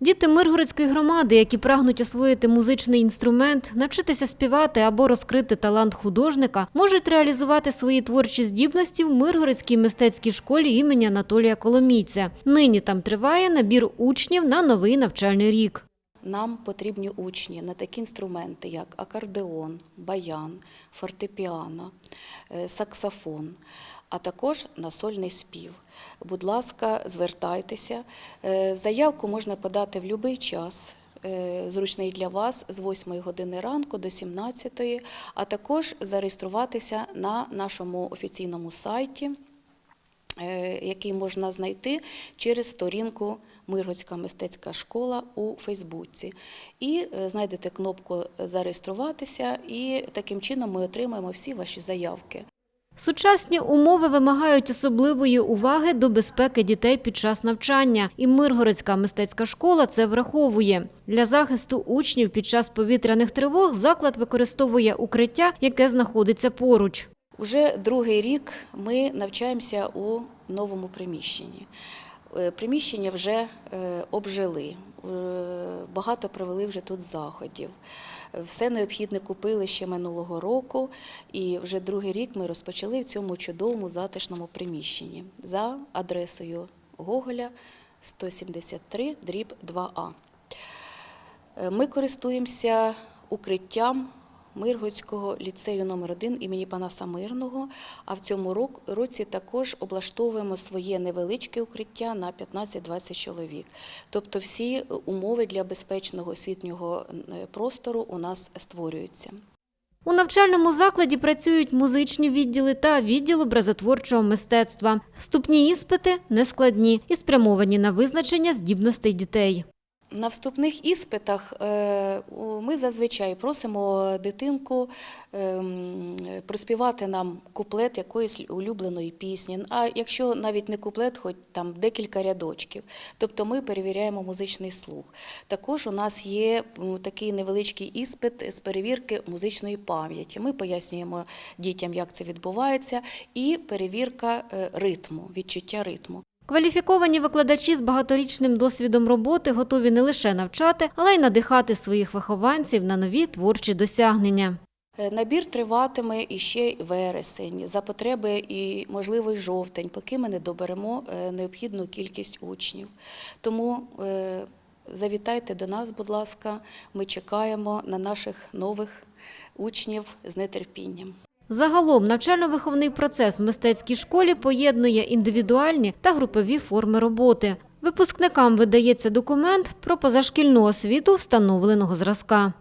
Діти Миргородської громади, які прагнуть освоїти музичний інструмент, навчитися співати або розкрити талант художника, можуть реалізувати свої творчі здібності в Миргородській мистецькій школі імені Анатолія Коломійця. Нині там триває набір учнів на новий навчальний рік. Нам потрібні учні на такі інструменти, як акордеон, баян, фортепіано, е, саксофон, а також на сольний спів. Будь ласка, звертайтеся. Е, Заявку можна подати в будь-який час. е, Зручний для вас з 8 години ранку до 17, а також зареєструватися на нашому офіційному сайті який можна знайти через сторінку Миргородська мистецька школа у Фейсбуці. І е, знайдете кнопку Зареєструватися, і таким чином ми отримаємо всі ваші заявки. Сучасні умови вимагають особливої уваги до безпеки дітей під час навчання, і Миргородська мистецька школа це враховує. Для захисту учнів під час повітряних тривог заклад використовує укриття, яке знаходиться поруч. Уже другий рік ми навчаємося у новому приміщенні. Е, Приміщення вже е, обжили, е, багато провели вже тут заходів. Все необхідне купили ще минулого року, і вже другий рік ми розпочали в цьому чудовому затишному приміщенні за адресою Гоголя 173 дріб 2А. Е, Ми користуємося укриттям Миргородського ліцею номер 1 імені Панаса Мирного, а в цьому році також облаштовуємо своє невеличке укриття на 15-20 чоловік. Тобто всі умови для безпечного освітнього е, простору у нас створюються. У навчальному закладі працюють музичні відділи та відділ образотворчого мистецтва. Вступні іспити нескладні і спрямовані на визначення здібностей дітей. На вступних іспитах е, ми зазвичай просимо дитинку ем, проспівати нам куплет якоїсь улюбленої пісні. А якщо навіть не куплет, хоч там декілька рядочків. Тобто ми перевіряємо музичний слух. Також у нас є такий невеличкий іспит з перевірки музичної пам'яті. Ми пояснюємо дітям, як це відбувається, і перевірка е, ритму, відчуття ритму. Кваліфіковані викладачі з багаторічним досвідом роботи готові не лише навчати, але й надихати своїх вихованців на нові творчі досягнення. Е, Набір триватиме іще вересень, за потреби і, можливо, й жовтень, поки ми не доберемо е, необхідну кількість учнів. Тому е, завітайте до нас, будь ласка, ми чекаємо на наших нових учнів з нетерпінням. Загалом навчально-виховний процес в мистецькій школі поєднує індивідуальні та групові форми роботи. Випускникам видається документ про позашкільну освіту встановленого зразка.